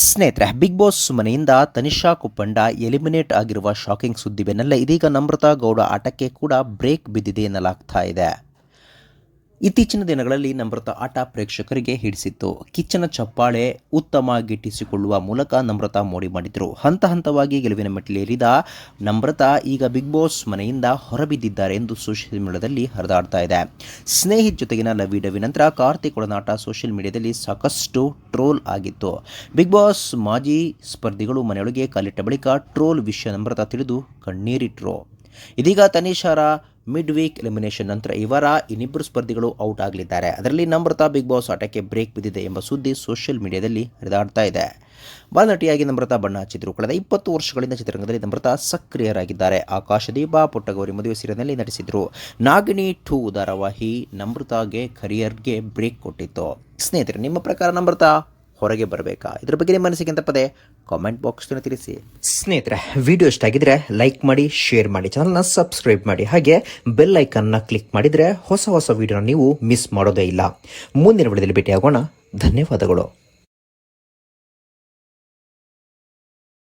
ಸ್ನೇಹಿತರೆ Bigg Boss ಮನೆಯಿಂದ Tanisha Kuppanda eliminate ಆಗಿರುವ ಶಾಕಿಂಗ್ ಸುದ್ದಿ ಬೆನ್ನಲ್ಲೇ ಇದೀಗ ನಮ್ರತಾ ಗೌಡ ಆಟಕ್ಕೆ ಕೂಡ ಬ್ರೇಕ್ ಬಿದ್ದಿದೆ ಎನ್ನಲಾಗ್ತಾ ಇದೆ. ಇತ್ತೀಚಿನ ದಿನಗಳಲ್ಲಿ ನಮ್ರತ ಆಟ ಪ್ರೇಕ್ಷಕರಿಗೆ ಹಿಡಿಸಿತ್ತು. ಕಿಚ್ಚನ ಚಪ್ಪಾಳೆ ಉತ್ತಮ ಗಿಟ್ಟಿಸಿಕೊಳ್ಳುವ ಮೂಲಕ ನಮ್ರತಾ ಮೋಡಿ ಮಾಡಿದ್ರು. ಹಂತ ಹಂತವಾಗಿ ಗೆಲುವಿನ ಮೆಟ್ಟಿಲೇರಿದ ನಮ್ರತಾ ಈಗ ಬಿಗ್ ಬಾಸ್ ಮನೆಯಿಂದ ಹೊರಬಿದ್ದಿದ್ದಾರೆ ಎಂದು ಸೋಷಿಯಲ್ ಮೀಡಿಯಾದಲ್ಲಿ ಹರಿದಾಡ್ತಾ ಇದೆ. ಸ್ನೇಹಿತ ಜೊತೆಗಿನ ಲವಿ ಡವಿ ನಂತರ ಕಾರ್ತಿಕ್ ಒಡನಾಟ ಸೋಷಿಯಲ್ ಮೀಡಿಯಾದಲ್ಲಿ ಸಾಕಷ್ಟು ಟ್ರೋಲ್ ಆಗಿತ್ತು. ಬಿಗ್ ಬಾಸ್ ಮಾಜಿ ಸ್ಪರ್ಧಿಗಳು ಮನೆಯೊಳಗೆ ಕಾಲಿಟ್ಟ ಬಳಿಕ ಟ್ರೋಲ್ ವಿಷಯ ನಮ್ರತ ತಿಳಿದು ಕಣ್ಣೀರಿಟ್ರು. ಇದೀಗ ತನಿಷಾರ ಮಿಡ್ ವೀಕ್ ಎಲಿಮಿನೇಷನ್ ನಂತರ ಇವರ ಇನ್ನಿಬ್ಬರು ಸ್ಪರ್ಧಿಗಳು ಔಟ್ ಆಗಲಿದ್ದಾರೆ. ಅದರಲ್ಲಿ ನಮ್ರತಾ ಬಿಗ್ ಬಾಸ್ ಆಟಕ್ಕೆ ಬ್ರೇಕ್ ಬಿದ್ದಿದೆ ಎಂಬ ಸುದ್ದಿ ಸೋಷಿಯಲ್ ಮೀಡಿಯಾದಲ್ಲಿ ಹರಿದಾಡ್ತಾ ಇದೆ. ಬಾಲನಟಿಯಾಗಿ ನಮ್ರತಾ ಬಣ್ಣ ಹಚ್ಚಿದ್ರು ಕಳೆದ ಇಪ್ಪತ್ತು ವರ್ಷಗಳಿಂದ ಚಿತ್ರರಂಗದಲ್ಲಿ ನಮ್ರತಾ ಸಕ್ರಿಯರಾಗಿದ್ದಾರೆ. ಆಕಾಶದೀಪ ಪುಟ್ಟಗೌರಿ ಮದುವೆ ಸೀರಿಯಲ್ನಲ್ಲಿ ನಟಿಸಿದ್ರು. ನಾಗಿಣಿ ಟೂ ಧಾರಾವಾಹಿ ನಮ್ರತಾಗೆ ಕರಿಯರ್ಗೆ ಬ್ರೇಕ್ ಕೊಟ್ಟಿತ್ತು. ಸ್ನೇಹಿತರೆ, ನಿಮ್ಮ ಪ್ರಕಾರ ನಮ್ರತಾ ಹೊರಗೆ ಬರಬೇಕಾ? ಇದ್ರ ಬಗ್ಗೆ ನಿಮ್ಮ ಮನಸ್ಸಿಗೆ ಅಂತ ಪದೇ? ಕಾಮೆಂಟ್ ಬಾಕ್ಸ್ ತಿಳಿಸಿ. ಸ್ನೇಹಿತರೆ ವಿಡಿಯೋ ಇಷ್ಟ ಆಗಿದ್ರೆ ಲೈಕ್ ಮಾಡಿ ಶೇರ್ ಮಾಡಿ ಚಾನಲ್ನ ಸಬ್ಸ್ಕ್ರೈಬ್ ಮಾಡಿ. ಹಾಗೆ ಬೆಲ್ ಐಕನ್ನ ಕ್ಲಿಕ್ ಮಾಡಿದ್ರೆ ಹೊಸ ಹೊಸ ವಿಡಿಯೋನ ನೀವು ಮಿಸ್ ಮಾಡೋದೇ ಇಲ್ಲ. ಮುಂದಿನ ವಿಡಿಯೋದಲ್ಲಿ ಭೇಟಿಯಾಗೋಣ. ಧನ್ಯವಾದಗಳು.